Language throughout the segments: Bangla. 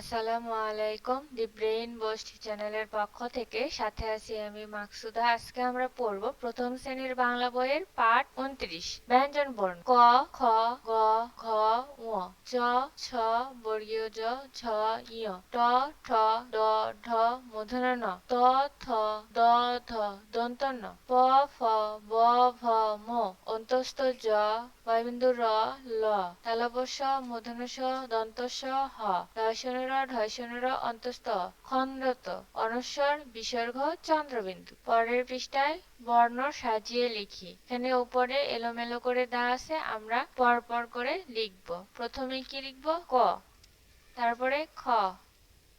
আসসালামু আলাইকুম। দি ব্রেইন বোস্ট চ্যানেলের পক্ষ থেকে সাথে আছি আমি মাকসুদা। আজকে আমরা পড়ব প্রথম শ্রেণির বাংলা বইয়ের পাঠ উনত্রিশ। ব্যঞ্জন বর্ণ। ক, খ, গ, ঘ, ঙ, চ, ছ, বর্গীয় জ, ঝ ইয় ট, ঠ, ড, ঢ মূর্ধন্য ন, ত, থ, দ, ধ দন্ত ন প, ফ, ব, ভ অন্তস্থ জ বয়বিন্দু র, ল। তালবস্য মূর্ধন্য স দন্ত স হ। ঢয়শনের ঢয়শনের অন্তস্থ। খণ্ডত অনস্বর বিসর্গ, চন্দ্রবিন্দু। পরের পৃষ্ঠায় বর্ণ সাজিয়ে লিখি। এখানে উপরে এলোমেলো করে দেওয়া আছে, আমরা পরপর করে লিখব। প্রথমে কি লিখব? ক। তারপরে খ,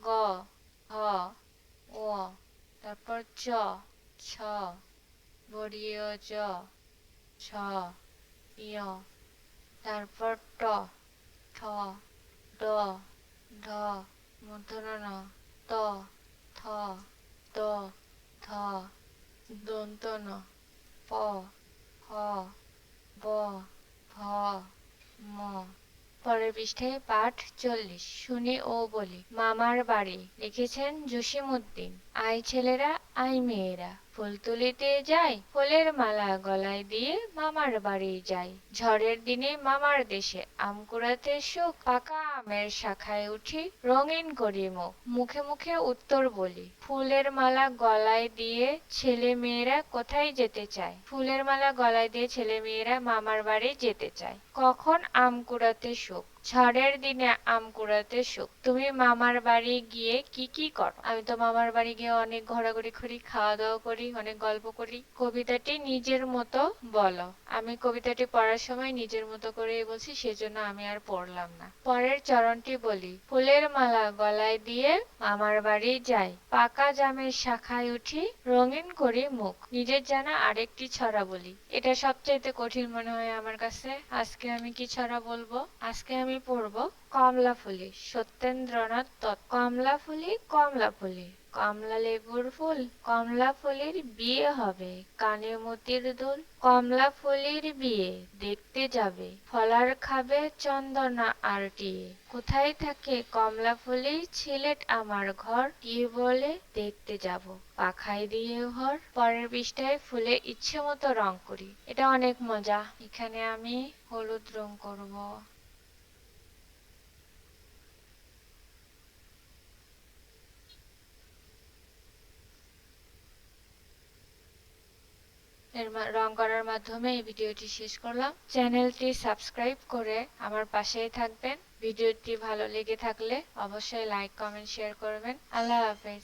গ, ঘ ও তারপর চ, ছ। বড়িয় জ। ছ ইয় তারপর ট, ঠ, ড ঢ মূর্ধন্য ত, থ, দ, ধ দন্ত ন প, হ, ব, ভ, ম। পরের পৃষ্ঠায় পাঠ চল্লিশ, শুনি ও বলি। মামার বাড়ি, লিখেছেন জসিম উদ্দিন আই ছেলেরা, আই মেয়েরা। ফুল তুলিতে যাই, ফুলের মালা গলায় দিয়ে মামার বাড়ি যাই। ঝড়ের দিনে মামার দেশে আম কুড়াতে সুখ, পাকা আমের শাখায় উঠি রঙিন করি মুখ। মুখে মুখে উত্তর বলি, ফুলের মালা গলায় দিয়ে ছেলে মেয়েরা কোথায় যেতে চায়? ফুলের মালা গলায় দিয়ে ছেলে মেয়েরা মামার বাড়ি যেতে চায়। কখন আম কুড়াতে সুখ ঝড়ের দিনে আম কুড়াতে সুখ। তুমি মামার বাড়ি গিয়ে কি কি করো? আমি তো মামার বাড়ি গিয়ে অনেক ঘোরাঘুরি করি খাওয়া দাওয়া করি, অনেক গল্প করি। কবিতাটি নিজের মতো বলো। আমি কবিতাটি পড়ার সময় নিজের মতো করেই বলছি, সেজন্য আমি আর পড়লাম না। পরের চরণটি বলি। ফুলের মালা গলায় দিয়ে মামার বাড়ি যাই। পাকা জামের শাখায় উঠি, রঙিন করি মুখ। নিজের জানা আরেকটি ছড়া বলি। এটা সবচাইতে কঠিন মনে হয় আমার কাছে। আজকে আমি কি ছড়া বলব? আজকে আমি পড়ব কমলা ফুলি। সত্যেন্দ্রনাথ দত্ত কমলা ফুলি কমলা ফুলি। কমলা লেবুর ফুল কমলা ফুলের বিয়ে হবে। কানে মতির দুল কমলা ফুলের বিয়ে। দেখতে যাবে। ফলার খাবে চন্দনা আর টিয়ে। কোথায় থাকে কমলা ফুলের ছিলেট আমার ঘর? কি বলে দেখতে যাব। পাখায় দিয়ে ঘর। পরের পৃষ্ঠায় ফুলে ইচ্ছে মতো রং করি। এটা অনেক মজা। এখানে আমি হলুদ রং করব। এর রং করার মাধ্যমে এই ভিডিওটি শেষ করলাম। চ্যানেলটি সাবস্ক্রাইব করে আমার পাশেই থাকবেন। ভিডিওটি ভালো লেগে থাকলে অবশ্যই লাইক, কমেন্ট, শেয়ার করবেন। আল্লাহ হাফেজ।